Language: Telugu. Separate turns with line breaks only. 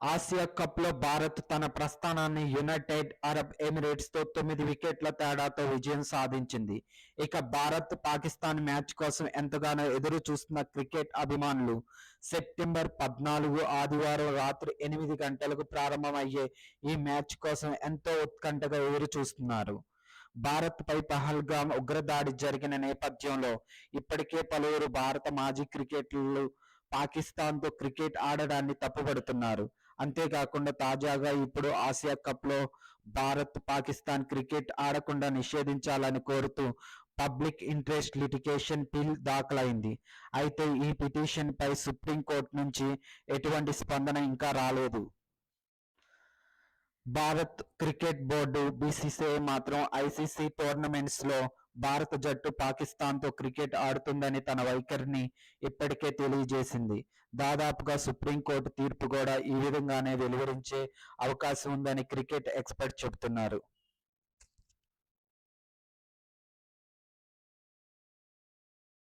ఆసియా కప్లో భారత్ తన ప్రస్థానాన్ని యునైటెడ్ అరబ్ ఎమిరేట్స్తో తొమ్మిది వికెట్ల తేడాతో విజయం సాధించింది. ఇక భారత్ పాకిస్తాన్ మ్యాచ్ కోసం ఎంతగానో ఎదురు చూస్తున్న క్రికెట్ అభిమానులు సెప్టెంబర్ పద్నాలుగు ఆదివారం రాత్రి ఎనిమిది గంటలకు ప్రారంభమయ్యే ఈ మ్యాచ్ కోసం ఎంతో ఉత్కంఠగా ఎదురు చూస్తున్నారు భారత్ పై పహల్గామ్ ఉగ్రదాడి జరిగిన నేపథ్యంలో ఇప్పటికే పలువురు భారత మాజీ క్రికెటర్లు పాకిస్తాన్తో క్రికెట్ ఆడడాన్ని తప్పుపడుతున్నారు అంతేకాకుండా తాజాగా ఇప్పుడు ఆసియా కప్లో భారత్ పాకిస్తాన్ క్రికెట్ ఆడకుండా నిషేధించాలని కోరుతూ పబ్లిక్ ఇంట్రెస్ట్ లిటిగేషన్ బిల్ దాఖలైంది. అయితే ఈ పిటిషన్ పై సుప్రీంకోర్టు నుంచి ఎటువంటి స్పందన ఇంకా రాలేదు. భారత్ క్రికెట్ బోర్డు బీసీసీఐ మాత్రం ఐసీసీ టోర్నమెంట్స్లో భారత జట్టు పాకిస్తాన్తో క్రికెట్ ఆడుతుందని తన వైఖరిని ఇప్పటికే తెలియజేసింది. దాదాపుగా సుప్రీంకోర్టు తీర్పు కూడా ఈ విధంగానే వెలువరించే అవకాశం ఉందని క్రికెట్ ఎక్స్పర్ట్ చెబుతున్నారు.